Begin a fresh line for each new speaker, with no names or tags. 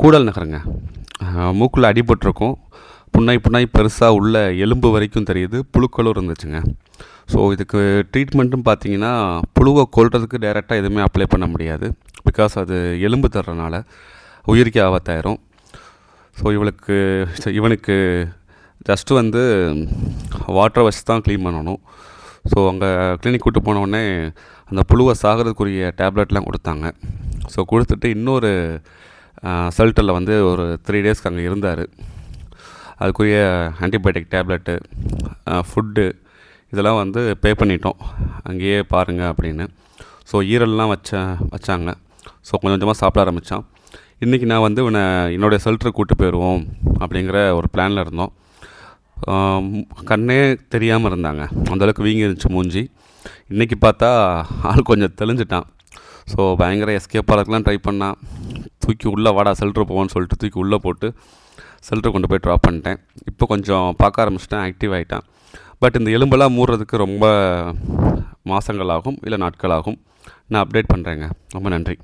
கூடல் நகருங்க. மூக்கில் அடிபட்டிருக்கும். புண்ணாய் புண்ணாய் பெருசாக உள்ள எலும்பு வரைக்கும் தெரியுது. புழுக்களும் இருந்துச்சுங்க. ஸோ இதுக்கு ட்ரீட்மெண்ட்டும் பார்த்தீங்கன்னா புழுவை கொல்றதுக்கு டைரெக்டாக எதுவுமே அப்ளை பண்ண முடியாது. பிகாஸ் அது எலும்பு தர்றனால உயிருக்கு ஆபத்தாயிரும். ஸோ இவளுக்கு இவனுக்கு ஜஸ்ட்டு வந்து வாட்டரை வச்சு தான் க்ளீன் பண்ணணும். ஸோ அங்கே கிளினிக் கூட்டு போன அந்த புழுவை சாகிறதுக்குரிய டேப்லெட்லாம் கொடுத்தாங்க. ஸோ கொடுத்துட்டு இன்னொரு செல்டரில் வந்து ஒரு த்ரீ டேஸ்க்கு அங்கே இருந்தார். அதுக்குரிய ஆன்டிபயோட்டிக் டேப்லெட்டு ஃபுட்டு இதெல்லாம் வந்து பே பண்ணிட்டோம். அங்கேயே பாருங்கள் அப்படின்னு. ஸோ ஈரல்லாம் வச்ச வச்சாங்க. ஸோ கொஞ்சம் கொஞ்சமாக சாப்பிட ஆரம்பித்தான் இன்றைக்கி நான் வந்து இவனை என்னுடைய செல்டருக்கு கூப்பிட்டு போயிடுவோம் அப்படிங்கிற ஒரு பிளானில் இருந்தோம். கண்ணே தெரியாமல் இருந்தாங்க. அந்தளவுக்கு வீங்கி இருந்துச்சு மூஞ்சி. இன்றைக்கி பார்த்தா ஆள் கொஞ்சம் தெளிஞ்சிட்டான். ஸோ பயங்கர எஸ்கேப் ஆகிறதுக்குலாம் ட்ரை பண்ணான். தூக்கி உள்ளே வாடா செல்ட்ரு போவோன்னு சொல்லிட்டு தூக்கி உள்ளே போட்டு செல்ட்ரு கொண்டு போய் ட்ராப் பண்ணிட்டேன். இப்போ கொஞ்சம் பார்க்க ஆரம்பிச்சிட்டேன் ஆக்டிவ் ஆகிட்டான் பட் இந்த எலும்பெல்லாம் மூடுறதுக்கு ரொம்ப மாதங்கள் ஆகும் இல்லை நாட்கள் ஆகும் நான் அப்டேட் பண்ணுறேங்க ரொம்ப நன்றி.